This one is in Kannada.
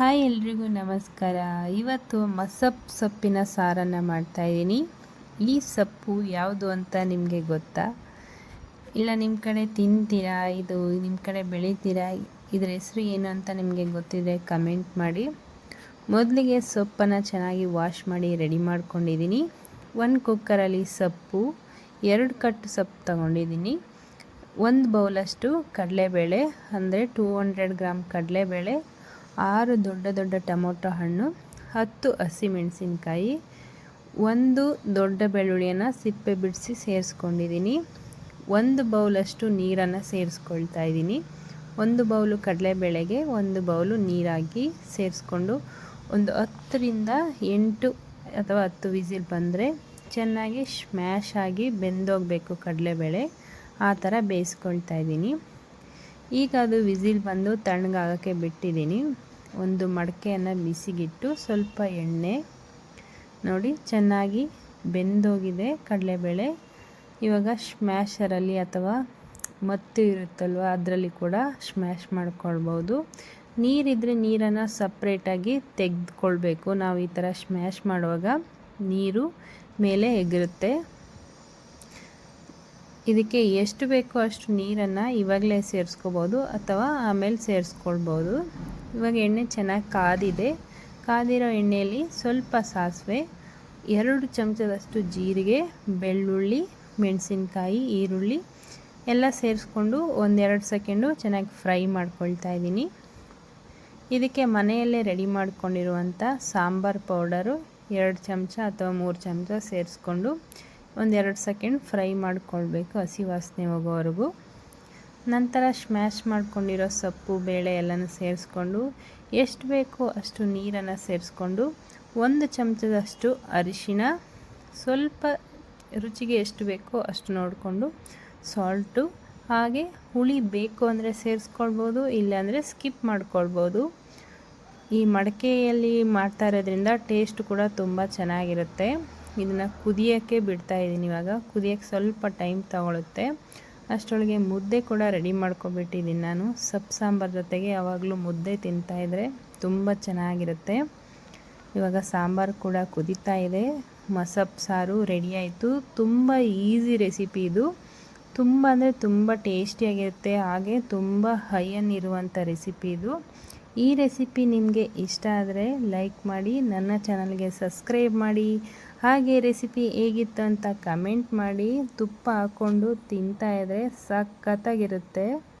ಹಾಯ್ ಎಲ್ರಿಗೂ ನಮಸ್ಕಾರ. ಇವತ್ತು ಮಸಪ್ ಸೊಪ್ಪಿನ ಸಾರನ್ನು ಮಾಡ್ತಾಯಿದ್ದೀನಿ ಈ ಸೊಪ್ಪು ಯಾವುದು ಅಂತ ನಿಮಗೆ ಗೊತ್ತಾ? ಇಲ್ಲ ನಿಮ್ಮ ಕಡೆ ತಿಂತೀರಾ? ಇದು ನಿಮ್ಮ ಕಡೆ ಬೆಳಿತೀರಾ? ಇದರ ಹೆಸರು ಏನು ಅಂತ ನಿಮಗೆ ಗೊತ್ತಿದೆ ಕಮೆಂಟ್ ಮಾಡಿ. ಮೊದಲಿಗೆ ಸೊಪ್ಪನ್ನು ಚೆನ್ನಾಗಿ ವಾಶ್ ಮಾಡಿ ರೆಡಿ ಮಾಡ್ಕೊಂಡಿದ್ದೀನಿ. ಒಂದು ಕುಕ್ಕರಲ್ಲಿ ಸೊಪ್ಪು, ಎರಡು ಕಟ್ಟು ಸೊಪ್ಪು ತಗೊಂಡಿದ್ದೀನಿ. ಒಂದು ಬೌಲಷ್ಟು ಕಡಲೆಬೇಳೆ, ಅಂದರೆ ಟೂ ಹಂಡ್ರೆಡ್ ಗ್ರಾಮ್ ಕಡಲೆಬೇಳೆ ಆರು ದೊಡ್ಡ ದೊಡ್ಡ ಟೊಮೊಟೊ ಹಣ್ಣು, ಹತ್ತು ಹಸಿಮೆಣಸಿನ್ಕಾಯಿ ಒಂದು ದೊಡ್ಡ ಬೆಳ್ಳುಳ್ಳಿಯನ್ನು ಸಿಪ್ಪೆ ಬಿಡಿಸಿ ಸೇರಿಸ್ಕೊಂಡಿದ್ದೀನಿ. ಒಂದು ಬೌಲಷ್ಟು ನೀರನ್ನು ಸೇರಿಸ್ಕೊಳ್ತಾ ಇದ್ದೀನಿ. ಒಂದು ಬೌಲು ಕಡಲೆಬೇಳೆಗೆ, ಒಂದು ಬೌಲು ನೀರಾಗಿ ಸೇರಿಸ್ಕೊಂಡು ಒಂದು ಹತ್ತರಿಂದ ಎಂಟು ಅಥವಾ ಹತ್ತು ವಿಸಿಲ್ ಬಂದರೆ ಚೆನ್ನಾಗಿ ಸ್ಮ್ಯಾಶ್ ಆಗಿ ಬೆಂದೋಗಬೇಕು ಕಡಲೆಬೇಳೆ. ಆ ಥರ ಬೇಯಿಸ್ಕೊಳ್ತಾ ಇದ್ದೀನಿ. ಈಗ ಅದು ವಿಸಿಲ್ ಬಂದು ತಣ್ಣಗಾಗೋಕ್ಕೆ ಬಿಟ್ಟಿದ್ದೀನಿ. ಒಂದು ಮಡಕೆಯನ್ನು ಬಿಸಿಗಿಟ್ಟು ಸ್ವಲ್ಪ ಎಣ್ಣೆ ನೋಡಿ ಚೆನ್ನಾಗಿ ಬೆಂದೋಗಿದೆ ಕಡಲೆಬೇಳೆ. ಇವಾಗ ಸ್ಮ್ಯಾಶರಲ್ಲಿ ಅಥವಾ ಮತ್ತು ಇರುತ್ತಲ್ವ ಅದರಲ್ಲಿ ಕೂಡ ಸ್ಮ್ಯಾಶ್ ಮಾಡ್ಕೊಳ್ಬೋದು. ನೀರಿದ್ದರೆ ನೀರನ್ನು ಸಪ್ರೇಟಾಗಿ ತೆಗೆದುಕೊಳ್ಬೇಕು. ನಾವು ಈ ಥರ ಸ್ಮ್ಯಾಶ್ ಮಾಡುವಾಗ ನೀರು ಮೇಲೆ ಎಗಿರುತ್ತೆ. ಇದಕ್ಕೆ ಎಷ್ಟು ಬೇಕೋ ಅಷ್ಟು ನೀರನ್ನು ಇವಾಗಲೇ ಸೇರಿಸ್ಕೋಬೋದು ಅಥವಾ ಆಮೇಲೆ ಸೇರಿಸ್ಕೊಳ್ಬೋದು. ಇವಾಗ ಎಣ್ಣೆ ಚೆನ್ನಾಗಿ ಕಾದಿದೆ. ಕಾದಿರೋ ಎಣ್ಣೆಯಲ್ಲಿ ಸ್ವಲ್ಪ ಸಾಸಿವೆ, ಎರಡು ಚಮಚದಷ್ಟು ಜೀರಿಗೆ, ಬೆಳ್ಳುಳ್ಳಿ, ಮೆಣಸಿನ್ಕಾಯಿ, ಈರುಳ್ಳಿ ಎಲ್ಲ ಸೇರಿಸ್ಕೊಂಡು ಒಂದೆರಡು ಸೆಕೆಂಡು ಚೆನ್ನಾಗಿ ಫ್ರೈ ಮಾಡ್ಕೊಳ್ತಾ ಇದ್ದೀನಿ. ಇದಕ್ಕೆ ಮನೆಯಲ್ಲೇ ರೆಡಿ ಮಾಡ್ಕೊಂಡಿರುವಂಥ ಸಾಂಬಾರು ಪೌಡರು ಎರಡು ಚಮಚ ಅಥವಾ ಮೂರು ಚಮಚ ಸೇರಿಸ್ಕೊಂಡು ಒಂದೆರಡು ಸೆಕೆಂಡ್ ಫ್ರೈ ಮಾಡಿಕೊಳ್ಬೇಕು ಹಸಿ ವಾಸನೆ ಹೋಗೋವರೆಗೂ. ನಂತರ ಸ್ಮ್ಯಾಶ್ ಮಾಡ್ಕೊಂಡಿರೋ ಸೊಪ್ಪು, ಬೇಳೆ ಎಲ್ಲನೂ ಸೇರಿಸ್ಕೊಂಡು ಎಷ್ಟು ಬೇಕೋ ಅಷ್ಟು ನೀರನ್ನು ಸೇರಿಸ್ಕೊಂಡು ಒಂದು ಚಮಚದಷ್ಟು ಅರಿಶಿಣ ಸ್ವಲ್ಪ ರುಚಿಗೆ ಎಷ್ಟು ಬೇಕೋ ಅಷ್ಟು ನೋಡಿಕೊಂಡು ಸಾಲ್ಟು ಹಾಗೆ ಹುಳಿ ಬೇಕು ಅಂದರೆ ಸೇರಿಸ್ಕೊಳ್ಬೋದು ಇಲ್ಲಾಂದರೆ ಸ್ಕಿಪ್ ಮಾಡ್ಕೊಳ್ಬೋದು. ಈ ಮಡಕೆಯಲ್ಲಿ ಮಾಡ್ತಾ ಇರೋದ್ರಿಂದ ಟೇಸ್ಟ್ ಕೂಡ ತುಂಬ ಚೆನ್ನಾಗಿರುತ್ತೆ. ಇದನ್ನು ಕುದಿಯೋಕ್ಕೆ ಬಿಡ್ತಾ ಇದ್ದೀನಿ ಇವಾಗ. ಕುದಿಯೋಕ್ಕೆ ಸ್ವಲ್ಪ ಟೈಮ್ ತಗೊಳುತ್ತೆ. ಅಷ್ಟರೊಳಗೆ ಮುದ್ದೆ ಕೂಡ ರೆಡಿ ಮಾಡ್ಕೊಬಿಟ್ಟಿದ್ದೀನಿ ನಾನು. ಸೊಪ್ಪು ಸಾಂಬಾರು ಜೊತೆಗೆ ಯಾವಾಗಲೂ ಮುದ್ದೆ ತಿಂತಾಯಿದ್ರೆ ತುಂಬ ಚೆನ್ನಾಗಿರುತ್ತೆ. ಇವಾಗ ಸಾಂಬಾರು ಕೂಡ ಕುದೀತಾ ಇದೆ. ಮಸಪ್ ಸಾರು ರೆಡಿ ಆಯಿತು. ತುಂಬ ಈಸಿ ರೆಸಿಪಿ ಇದು. ತುಂಬ ಅಂದರೆ ತುಂಬ ಟೇಸ್ಟಿಯಾಗಿರುತ್ತೆ. ಹಾಗೆ ತುಂಬ ಹೈಯನ್ ಇರುವಂಥ ರೆಸಿಪಿ ಇದು. ಈ ರೆಸಿಪಿ ನಿಮಗೆ ಇಷ್ಟ ಆದರೆ ಲೈಕ್ ಮಾಡಿ, ನನ್ನ ಚಾನಲ್ಗೆ ಸಬ್ಸ್ಕ್ರೈಬ್ ಮಾಡಿ. ಹಾಗೆ ರೆಸಿಪಿ ಹೇಗಿತ್ತು ಅಂತ ಕಮೆಂಟ್ ಮಾಡಿ. ತುಪ್ಪ ಹಾಕ್ಕೊಂಡು ತಿಂತಾಯಿದ್ರೆ ಸಖತ್ತಾಗಿರುತ್ತೆ.